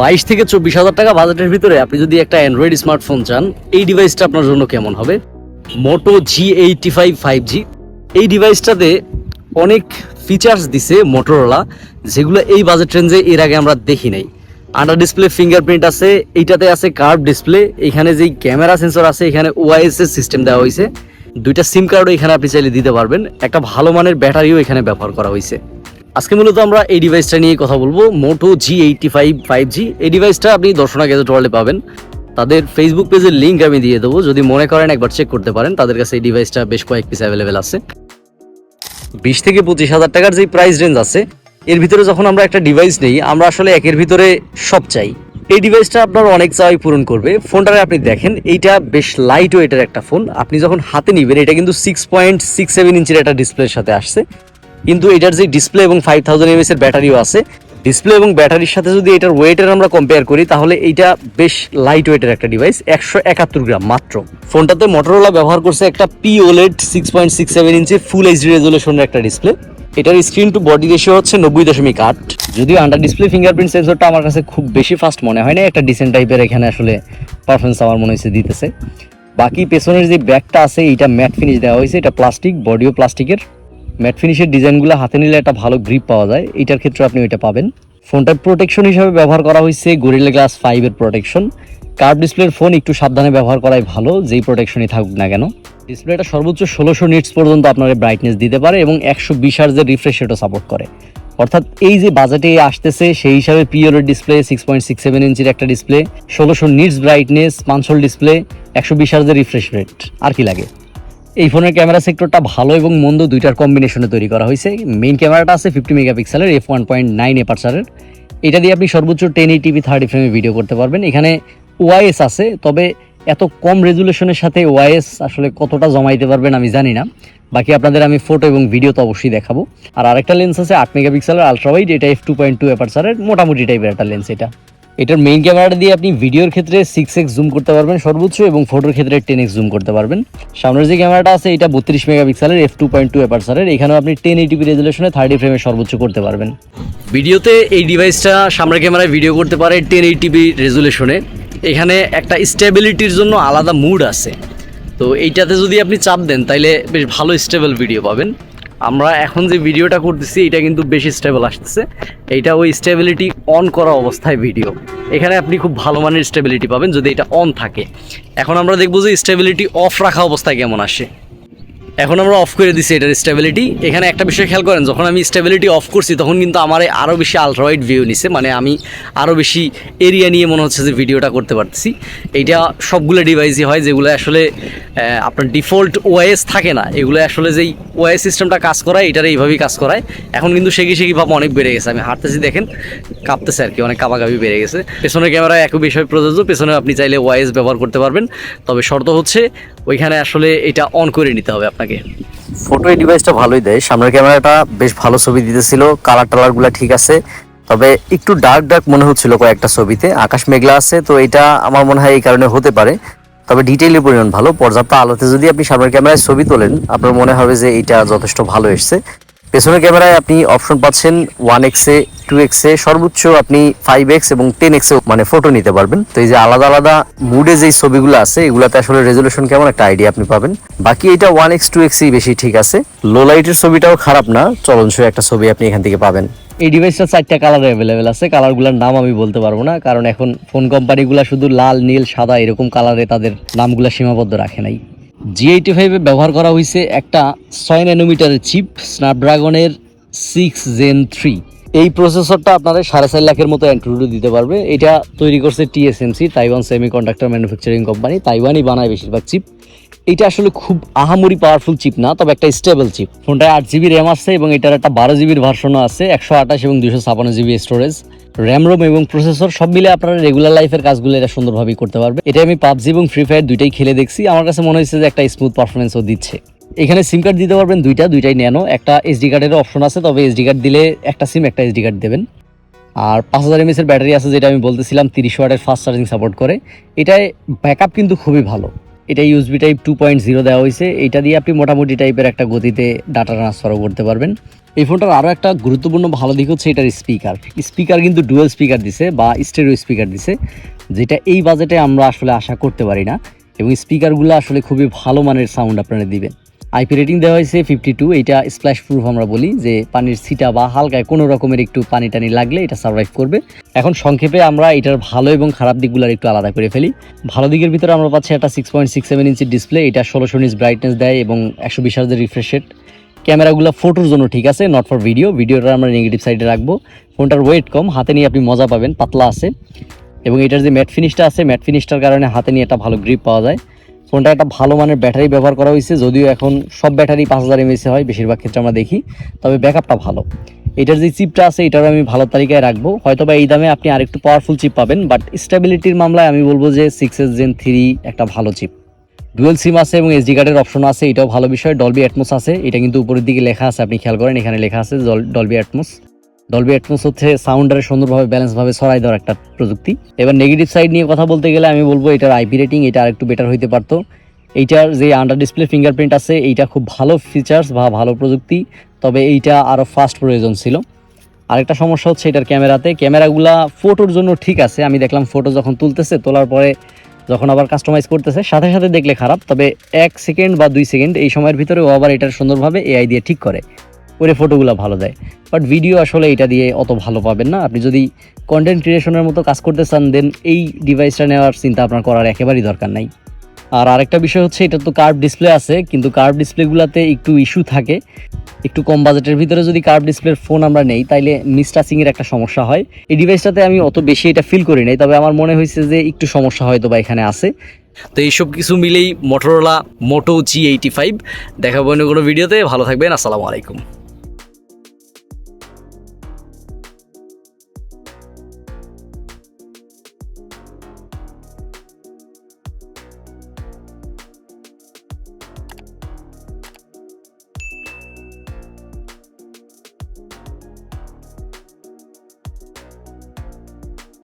বাইশ থেকে চব্বিশ হাজার টাকা বাজেটের ভিতরে আপনি যদি একটা অ্যান্ড্রয়েড স্মার্টফোন চান, এই ডিভাইসটা আপনার জন্য কেমন হবে? মোটো জি এইটি ফাইভ ফাইভ জি এই ডিভাইসটাতে অনেক ফিচার্স দিছে মোটোরোলা যেগুলো এই বাজেট রেঞ্জে এর আগে আমরা দেখি নাই। আন্ডার ডিসপ্লে ফিঙ্গারপ্রিন্ট আছে, এইটাতে আছে কার্ভ ডিসপ্লে এখানে যেই ক্যামেরা সেন্সর আছে, এখানে ওআইএস এর সিস্টেম দেওয়া হয়েছে দুইটা সিম কার্ডও এখানে আপনি চাইলে দিতে পারবেন। একটা ভালো মানের ব্যাটারিও এখানে ব্যবহার করা হয়েছে আজকে মূলত আমরা এই ডিভাইসটা নিয়ে কথা বলব moto G eighty five five G এই ডিভাইসটা আপনি দর্শনা গ্যাজেট ওয়ার্ল্ডে পাবেন। তাদের ফেসবুক পেজের লিঙ্ক আমি দিয়ে দেবো। যদি মনে করেন একবার চেক করতে পারেন, তাদের কাছে এই ডিভাইসটা বেশ কয়েক পিস অ্যাভেলেবেল আছে। বিশ থেকে পঁচিশ হাজার টাকার যে প্রাইস রেঞ্জ আছে, এর ভিতরে যখন আমরা একটা ডিভাইস নেই, আমরা আসলে একের ভিতরে সব চাই। এই ডিভাইসটা আপনার অনেক চাওয়াই পূরণ করবে। ফোনটারে আপনি দেখেন, এইটা বেশ লাইট ওয়েটের একটা ফোন আপনি যখন হাতে নিবেন, এটা কিন্তু সিক্স পয়েন্ট সিক্স সেভেন ইঞ্চের একটা ডিসপ্লের সাথে আসছে। কিন্তু এটার যে ডিসপ্লে এবং ফাইভ থাউজেন্ড এমএস এর ব্যাটারিও আছে ডিসপ্লে এবং ব্যাটারির সাথে যদি এটার ওয়েটের আমরা কম্পেয়ার করি, তাহলে এইটা বেশ লাইট ওয়েটের একটা ডিভাইস একশো একাত্তর গ্রাম মাত্র। ফোনটাতে মোটরোলা ব্যবহার করছে একটা P OLED six point six seven inch full HD রেজুলেশনের একটা ডিসপ্লে এটার স্ক্রিন টু বডি রেশিও হচ্ছে নব্বই দশমিক আট। যদিও আন্ডার ডিসপ্লে ফিঙ্গারপ্রিন্ট সেন্সরটা আমার কাছে খুব বেশি ফাস্ট মনে হয় না, একটা ডিসেন্ট টাইপের এখানে আসলে পারফরমেন্স আমার মনে হয়েছে দিতেছে। বাকি পেছনের যে ব্যাগটা আছে এটা ম্যাট ফিনিশ দেওয়া হয়েছে, এটা প্লাস্টিক বডিও প্লাস্টিকের ম্যাট ফিনিশের ডিজাইনগুলো হাতে নিলে একটা ভালো গ্রিপ পাওয়া যায়। এটার ক্ষেত্রে আপনি ওইটা পাবেন। ফোনটার প্রোটেকশন হিসাবে ব্যবহার করা হয়েছে গরিলা গ্লাস ফাইভের প্রোটেকশন কার্ভ ডিসপ্লের ফোন একটু সাবধানে ব্যবহার করাই ভালো, যেই প্রোটেকশনই থাকুক না কেন। ডিসপ্লেটা সর্বোচ্চ ষোলোশো নিটস পর্যন্ত আপনার ব্রাইটনেস দিতে পারে এবং একশো বিশ হার্জের রিফ্রেশ রেটও সাপোর্ট করে। অর্থাৎ এই যে বাজেটে আসতেছে, সেই হিসাবে পিওরের display six point six seven ইঞ্চির একটা ডিসপ্লে ষোলোশো নিটস ব্রাইটনেস পাঁচশোল ডিসপ্লে একশো বিশ হার্জের রিফ্রেশ রেট আর কি লাগে? এই ফোনের ক্যামেরা সেক্টরটা ভালো এবং মন্দ দুইটার কম্বিনেশনে তৈরি করা হয়েছে। মেইন ক্যামেরাটা আছে ফিফটি মেগাপিক্সেলের এফ ওয়ান পয়েন্ট নাইন এপারচারের এটা দিয়ে আপনি সর্বোচ্চ টেন এইটিভি থার্টি ফ্রেমে ভিডিও করতে পারবেন। এখানে ওয়াইএস আছে, তবে এত কম রেজুলেশনের সাথে ওআইএস আসলে কতটা জমাইতে পারবেন আমি জানি না। বাকি আপনাদের আমি ফটো এবং ভিডিও তো অবশ্যই দেখাবো। আর আরেকটা লেন্স আছে আট মেগাপিক্সেলের আলট্রা ওয়াইড এটা এফ টু পয়েন্ট টু এপারচারের মোটামুটি টাইপের একটা লেন্স এটা। এটার মেইন ক্যামেরাটা দিয়ে আপনি ভিডিওর ক্ষেত্রে সিক্স এক্স জুম করতে পারবেন সর্বোচ্চ এবং ফটোর ক্ষেত্রে টেন এক্স জুম করতে পারবেন। সামনের যে ক্যামেরাটা আছে, এটা বত্রিশ মেগাপিক্সেলের এফ টু পয়েন্ট টু এপারসারের এখানেও আপনি টেন এইটিপি রেজুলেশনে থার্টি ফ্রেমে সর্বোচ্চ করতে পারবেন। ভিডিওতে এই ডিভাইসটা সামনের ক্যামেরায় ভিডিও করতে পারে টেন এইটিপি রেজুলেশনে এখানে একটা স্টেবিলিটির জন্য আলাদা মুড আছে। তো এইটাতে যদি আপনি চাপ দেন, তাইলে বেশ ভালো স্টেবল ভিডিও পাবেন। আমরা এখন যে ভিডিওটা করতেছি, এটা কিন্তু বেশি স্টেবল আসতেছে। এটা ওই স্টেবিলিটি অন করা অবস্থায় ভিডিও এখানে আপনি খুব ভালো মানের স্টেবিলিটি পাবেন যদি এটা অন থাকে। এখন আমরা দেখব যে স্টেবিলিটি অফ রাখা অবস্থায় কেমন আসে। এখন আমরা অফ করে দিছি এটার স্টেবিলিটি এখানে একটা বিষয় খেয়াল করেন, যখন আমি স্টেবিলিটি অফ করছি, তখন কিন্তু আমার আরও বেশি আলট্রাওয়াইড ভিউ নিছে মানে আমি আরও বেশি এরিয়া নিয়ে মনে হচ্ছে যে ভিডিওটা করতে পারতেছি। এইটা সবগুলো ডিভাইসই হয় যেগুলো আসলে আপনার ডিফল্ট ওয়াইএস থাকে না। এগুলো আসলে যেই ওয়াইএস সিস্টেমটা কাজ করায়, এটার এইভাবেই কাজ করায়। এখন কিন্তু শেখি শেখি ভাব অনেক বেড়ে গেছে। আমি হাঁটতেছি, দেখেন, কাঁপতেছে আর কি, অনেক কাপাকাপি বেড়ে গেছে। পেছনের ক্যামেরা একই বিষয় প্রযোজ্য পেছনে আপনি চাইলে ওয়াইএস ব্যবহার করতে পারবেন। তবে শর্ত হচ্ছে ওইখানে আসলে এটা অন করে নিতে হবে আপনাকে। ফটো এই ডিভাইসটা ভালোই দেয়। সামনের ক্যামেরাটা বেশ ভালো ছবি দিতেছিল। কালার টালারগুলো ঠিক আছে। তবে একটু ডার্ক ডার্ক মনে হচ্ছিল কয়েকটা ছবিতে। আকাশ মেঘলা আছে, তো এটা আমার মনে হয় এই কারণে হতে পারে। তবে ডিটেইলের পরিমাণ ভালো। পর্যাপ্ত আলোতে যদি আপনি সামনের ক্যামেরায় ছবি তোলেন, আপনার মনে হবে যে এটা যথেষ্ট ভালো এসছে। পেছনের ক্যামেরায় আপনি অপশন পাচ্ছেন ওয়ান এক্সে টু এক্সে সর্বোচ্চ আপনি ফাইভ এক্স এবং টেন এক্সে মানে ফটো নিতে পারবেন। তো এই যে আলাদা আলাদা মুডে যেই ছবিগুলো আছে, এগুলাতে আসলে রেজলিউশন কেমন একটা আইডিয়া আপনি পাবেন। বাকি এটা ওয়ান এক্স টু এক্সই বেশি ঠিক আছে। লো লাইটের ছবিটাও খারাপ না, চলনসই একটা ছবি আপনি এখান থেকে পাবেন। এই ডিভাইসটা চারটা কালার অ্যাভেলেবেল আছে কালারগুলোর নাম আমি বলতে পারব না, কারণ এখন ফোন কোম্পানিগুলো শুধু লাল, নীল, সাদা এরকম কালারে তাদের নামগুলো সীমাবদ্ধ রাখে নাই। জি এইটি ফাইভে ব্যবহার করা হয়েছে একটা ছয় ন্যানোমিটারের চিপ স্ন্যাপড্রাগনের সিক্স জেন থ্রি এই প্রসেসরটা আপনারা সাড়ে চার লাখের মতো অ্যান্ড্রয়েডও দিতে পারবে। এটা তৈরি করছে TSMC Taiwan semi conductor manufacturing company তাইওয়ানই বানায় বেশিরভাগ চিপ এটা আসলে খুব আহামরি পাওয়ারফুল চিপ না, তবে একটা স্টেবল চিপ ফোনটায় আট জিবি র্যাম আছে এবং এটার একটা বারো জিবির ভার্সনও আছে, একশো আঠাশ এবং দুশো ছাপান্ন জিবি স্টোরেজ র্যাম রোম এবং প্রসেসর সব মিলে আপনারা রেগুলার লাইফের কাজগুলো এটা সুন্দরভাবেই করতে পারবে এটা আমি পাবজি এবং ফ্রি ফায়ার দুইটাই খেলে দেখছি। আমার কাছে মনে হয়েছে যে একটা স্মুথ পারফরমেন্সও দিচ্ছে। এখানে সিম কার্ড দিতে পারবেন দুইটা, দুইটাই ন্যানো। একটা এসডি কার্ডের অপশন আছে, তবে এসডি কার্ড দিলে একটা সিম একটা এসডি কার্ড দেবেন। আর পাঁচ হাজার এমএসের ব্যাটারি আছে, যেটা আমি বলতেছিলাম, তিরিশ ওয়াটের ফাস্ট চার্জিং সাপোর্ট করে। এটায় ব্যাকআপ কিন্তু খুবই ভালো। এটা USB type two point zero দেওয়া হয়েছে। এটা দিয়ে আপনি মোটামুটি টাইপের একটা গতিতে ডাটা ট্রান্সফারও করতে পারবেন। এই ফোনটার আরও একটা গুরুত্বপূর্ণ ভালো দিক হচ্ছে এটার স্পিকার স্পিকার কিন্তু ডুয়েল স্পিকার দিছে বা স্টেরিও স্পিকার দিছে, যেটা এই বাজেটে আমরা আসলে আশা করতে পারি না। এবং স্পিকারগুলো আসলে খুবই ভালো মানের সাউন্ড আপনারা দিবেন। আইপি রেটিং দেওয়া হয়েছে ফিফটি টু এইটা স্প্ল্যাশ প্রুফ আমরা বলি যে পানির ছিটা বা হালকায় কোনো রকমের একটু পানি টানি লাগলে এটা সার্ভাইভ করবে। এখন সংক্ষেপে আমরা এটার ভালো এবং খারাপ দিকগুলোর একটু আলাদা করে ফেলি। ভালো দিকের ভিতরে আমরা পাচ্ছি একটা six point six seven inch display এটা ষোলোশো ইঞ্চ ব্রাইটনেস দেয় এবং একশো বিশ হাজার রিফ্রেশ রেট ক্যামেরাগুলো ফটোর জন্য ঠিক আছে নট ফর ভিডিও ভিডিওটা আমরা নেগেটিভ সাইডে রাখব। ফোনটার ওয়েট কম, হাতে নিয়ে আপনি মজা পাবেন, পাতলা আছে। এবং এটার যে ম্যাট ফিনিশটা আছে ম্যাট ফিনিশটার কারণে হাতে নিয়ে একটা ভালো গ্রিপ পাওয়া যায়। ফোনটা একটা ভালো মানের ব্যাটারি ব্যবহার করা হয়েছে, যদিও এখন সব ব্যাটারি পাঁচ হাজার এমএসে হয়, বেশিরভাগ ক্ষেত্রে আমরা দেখি। তবে ব্যাকআপটা ভালো। এটার যে চিপটা আছে, এটারও আমি ভালো তালিকায় রাখব। হয়তো বা এই দামে আপনি আরেকটু পাওয়ারফুল চিপ পাবেন বাট স্টেবিলিটির মামলায় আমি বলব যে সিক্স এস জেন থ্রি একটা ভালো চিপ ডুয়েল সিম আছে এবং এসডি কার্ডের অপশন আছে, এটাও ভালো বিষয়। ডলবি অ্যাটমোস আছে, এটা কিন্তু উপরের দিকে লেখা আছে, আপনি খেয়াল করেন, এখানে লেখা আছে ডলবি অ্যাটমোস ডলবি অ্যাটমোস হচ্ছে সাউন্ডারে সুন্দরভাবে ব্যালেন্সভাবে ছড়াই দেওয়ার একটা প্রযুক্তি। এবার নেগেটিভ সাইড নিয়ে কথা বলতে গেলে আমি বলব এটার আইপি রেটিং এটা আরেকটু বেটার হইতে পারতো। এইটার যে আন্ডার ডিসপ্লে ফিঙ্গারপ্রিন্ট আছে, এইটা খুব ভালো ফিচার্স বা ভালো প্রযুক্তি, তবে এইটা আরও ফাস্ট প্রয়োজন ছিল। আরেকটা সমস্যা হচ্ছে এটার ক্যামেরাতে, ক্যামেরাগুলা ফটোর জন্য ঠিক আছে, আমি দেখলাম ফটো যখন তুলতেছে, তোলার পরে যখন আবার কাস্টমাইজ করতেছে, সাথে সাথে দেখলে খারাপ, তবে এক সেকেন্ড বা দুই সেকেন্ড এই সময়ের ভিতরে ও আবার এটার সুন্দরভাবে এআই দিয়ে ঠিক করে। করে ফটোগুলো ভালো দেয়। বাট ভিডিও আসলে এটা দিয়ে অত ভালো পাবেন না। আপনি যদি কন্টেন্ট ক্রিয়েশনের মতো কাজ করতে চান দেন এই ডিভাইসটা নেওয়ার চিন্তা আপনার করার একেবারেই দরকার নাই। আর আরেকটা বিষয় হচ্ছে, এটা তো কার্ভ ডিসপ্লে আছে, কিন্তু কার্ভ ডিসপ্লেগুলোতে একটু ইস্যু থাকে। একটু কম বাজেটের ভিতরে যদি কার্ভ ডিসপ্লের ফোন আমরা নেই, তাইলে মিসটাচিং এর একটা সমস্যা হয়। এই ডিভাইসটাতে আমি অত বেশি এটা ফিল করি নাই, তবে আমার মনে হয়েছে যে একটু সমস্যা হয়তো বা এখানে আছে। তো এইসব কিছু মিলেই মোটরোলা মোটো জি এইটি ফাইভ দেখাবো অন্য কোনো ভিডিওতে ভালো থাকবেন, আসসালামু আলাইকুম।